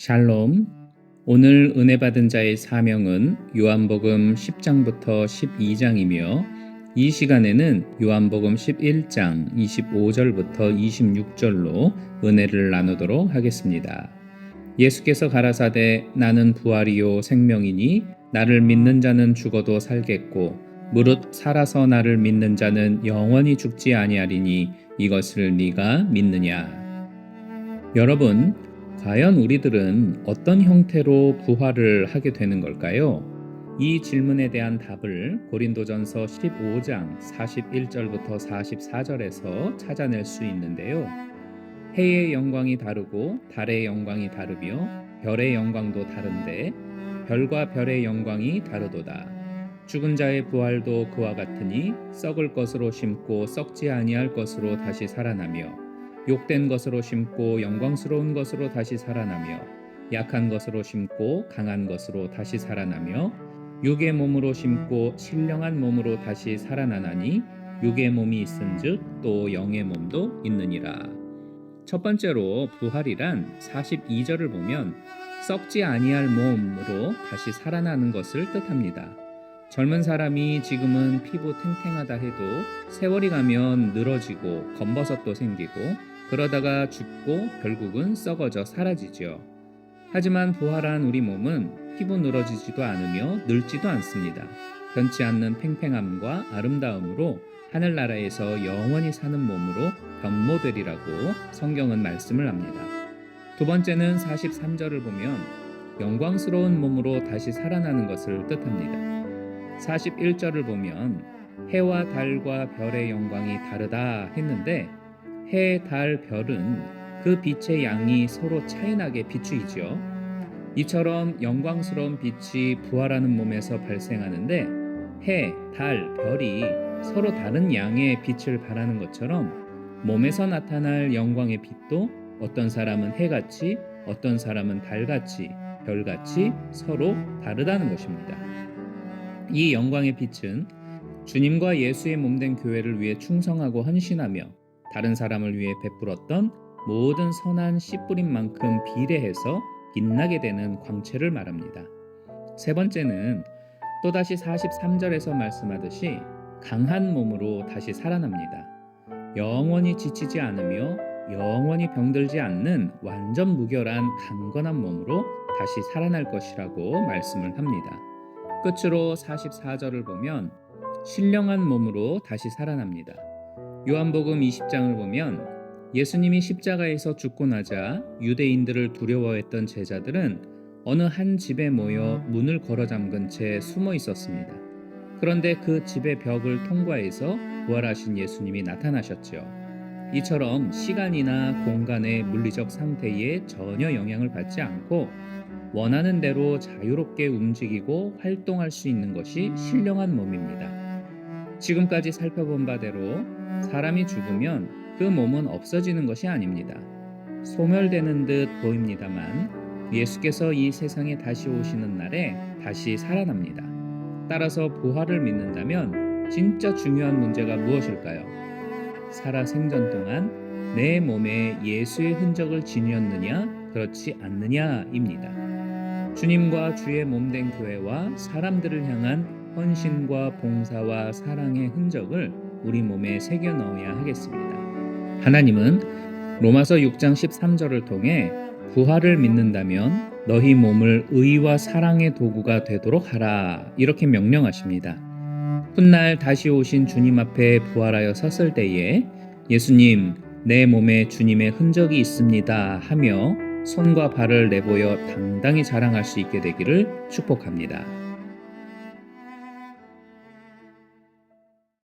샬롬. 오늘 은혜 받은 자의 사명은 요한복음 10장부터 12장이며 이 시간에는 요한복음 11장 25절부터 26절로 은혜를 나누도록 하겠습니다. 예수께서 가라사대 나는 부활이요 생명이니 나를 믿는 자는 죽어도 살겠고 무릇 살아서 나를 믿는 자는 영원히 죽지 아니하리니 이것을 네가 믿느냐 여러분 과연 우리들은 어떤 형태로 부활을 하게 되는 걸까요? 이 질문에 대한 답을 고린도전서 15장 41절부터 44절에서 찾아낼 수 있는데요. 해의 영광이 다르고 달의 영광이 다르며 별의 영광도 다른데 별과 별의 영광이 다르도다. 죽은 자의 부활도 그와 같으니 썩을 것으로 심고 썩지 아니할 것으로 다시 살아나며 욕된 것으로 심고 영광스러운 것으로 다시 살아나며 약한 것으로 심고 강한 것으로 다시 살아나며 육의 몸으로 심고 신령한 몸으로 다시 살아나나니 육의 몸이 있은즉 또 영의 몸도 있느니라. 첫 번째로 부활이란 42절을 보면 썩지 아니할 몸으로 다시 살아나는 것을 뜻합니다. 젊은 사람이 지금은 피부 탱탱하다 해도 세월이 가면 늘어지고 검버섯도 생기고 그러다가 죽고 결국은 썩어져 사라지죠. 하지만 부활한 우리 몸은 피부 늘어지지도 않으며 늙지도 않습니다. 변치 않는 팽팽함과 아름다움으로 하늘나라에서 영원히 사는 몸으로 변모되리라고 성경은 말씀을 합니다. 두 번째는 43절을 보면 영광스러운 몸으로 다시 살아나는 것을 뜻합니다. 41절을 보면 해와 달과 별의 영광이 다르다 했는데 해, 달, 별은 그 빛의 양이 서로 차이나게 비추이죠. 이처럼 영광스러운 빛이 부활하는 몸에서 발생하는데 해, 달, 별이 서로 다른 양의 빛을 발하는 것처럼 몸에서 나타날 영광의 빛도 어떤 사람은 해같이 어떤 사람은 달같이 별같이 서로 다르다는 것입니다. 이 영광의 빛은 주님과 예수의 몸된 교회를 위해 충성하고 헌신하며 다른 사람을 위해 베풀었던 모든 선한 씨 뿌린 만큼 비례해서 빛나게 되는 광채를 말합니다. 세 번째는 또다시 43절에서 말씀하듯이 강한 몸으로 다시 살아납니다. 영원히 지치지 않으며 영원히 병들지 않는 완전 무결한 강건한 몸으로 다시 살아날 것이라고 말씀을 합니다. 끝으로 44절을 보면 신령한 몸으로 다시 살아납니다. 요한복음 20장을 보면 예수님이 십자가에서 죽고 나자 유대인들을 두려워했던 제자들은 어느 한 집에 모여 문을 걸어 잠근 채 숨어 있었습니다. 그런데 그 집의 벽을 통과해서 부활하신 예수님이 나타나셨죠. 이처럼 시간이나 공간의 물리적 상태에 전혀 영향을 받지 않고 원하는 대로 자유롭게 움직이고 활동할 수 있는 것이 신령한 몸입니다. 지금까지 살펴본 바대로 사람이 죽으면 그 몸은 없어지는 것이 아닙니다. 소멸되는 듯 보입니다만 예수께서 이 세상에 다시 오시는 날에 다시 살아납니다. 따라서 부활을 믿는다면 진짜 중요한 문제가 무엇일까요? 살아 생전 동안 내 몸에 예수의 흔적을 지녔느냐, 그렇지 않느냐입니다. 주님과 주의 몸된 교회와 사람들을 향한 헌신과 봉사와 사랑의 흔적을 우리 몸에 새겨 넣어야 하겠습니다. 하나님은 로마서 6장 13절을 통해 부활을 믿는다면 너희 몸을 의와 사랑의 도구가 되도록 하라 이렇게 명령하십니다. 훗날 다시 오신 주님 앞에 부활하여 섰을 때에 예수님 내 몸에 주님의 흔적이 있습니다 하며 손과 발을 내보여 당당히 자랑할 수 있게 되기를 축복합니다.